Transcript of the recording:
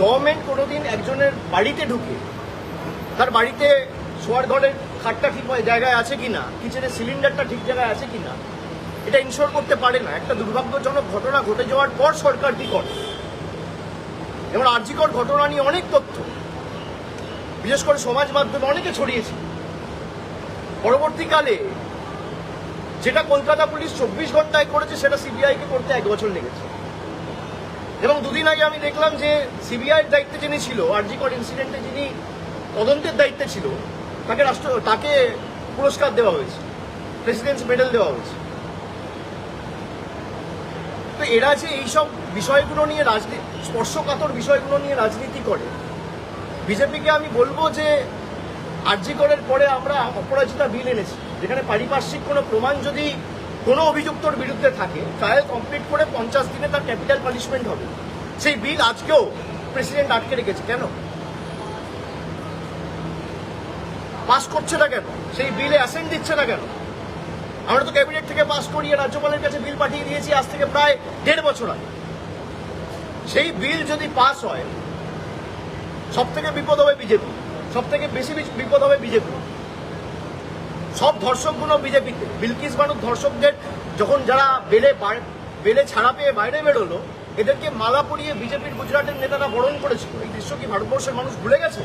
Government কোনোদিন একজনের বাড়িতে ঢুকে তার বাড়িতে শোয়ার ঘরের খাটটা ঠিক জায়গায় আছে কি না কিচেনের সিলিন্ডারটা ঠিক জায়গায় আছে কিনা, এটা ইনশোর করতে পারে না। একটা দুর্ভাগ্যজনক ঘটনা ঘটে যাওয়ার পর সরকার কি করে? এবং আর্জিকর ঘটনা নিয়ে অনেক তথ্য। বিশেষ করে সমাজ মাধ্যমে অনেকে ছড়িয়েছে। পরবর্তীকালে যেটা কলকাতা পুলিশ চব্বিশ ঘন্টায় করেছে, সেটা সিবিআইকে করতে এক বছর লেগেছে। এবং দুদিন আগে আমি দেখলাম যে সিবিআইয়ের দায়িত্বে যিনি ছিল আরজিকর ইনসিডেন্টে যিনি তদন্তের দায়িত্বে ছিল, তাকে রাষ্ট্র, তাকে পুরস্কার দেওয়া হয়েছে প্রেসিডেন্টস মেডেল দেওয়া হয়েছে। তো এরা যে এইসব বিষয়গুলো নিয়ে রাজনীতি, স্পর্শকাতর বিষয়গুলো নিয়ে রাজনীতি করে, বিজেপিকে আমি বলব যে আর্যিকরের পরে আমরা অপরাজিতা বিল এনেছি, যেখানে পারিপার্শ্বিক কোনো প্রমাণ যদি কোনো অভিযুক্তর বিরুদ্ধে থাকে ট্রায়াল কমপ্লিট করে পঞ্চাশ দিনে তার ক্যাপিটাল পানিশমেন্ট হবে। সেই বিল আজকেও প্রেসিডেন্ট আটকে রেখেছে, কেন? পাস করছে না কেন? সেই বিলে অ্যাসেন্ট দিচ্ছে না কেন? আমরা তো ক্যাবিনেট থেকে পাস করিয়ে রাজ্যপালের কাছে বিল পাঠিয়ে দিয়েছি আজ থেকে প্রায় দেড় বছর আগে। সেই বিল যদি পাস হয় সব থেকে বিপদ হবে বিজেপি সব থেকে বেশি বিপদ হবে বিজেপি সব ধর্ষকগুলো বিজেপিতে বিলকিস বানুর ধর্ষকদের যখন যারা বেলে বেলে ছাড়া পেয়ে বাইরে বেরোলো, এদেরকে মালা পরিয়ে বিজেপির গুজরাটের নেতারা বরণ করেছিল। এই দৃশ্য কি ভারতবর্ষের মানুষ ভুলে গেছে?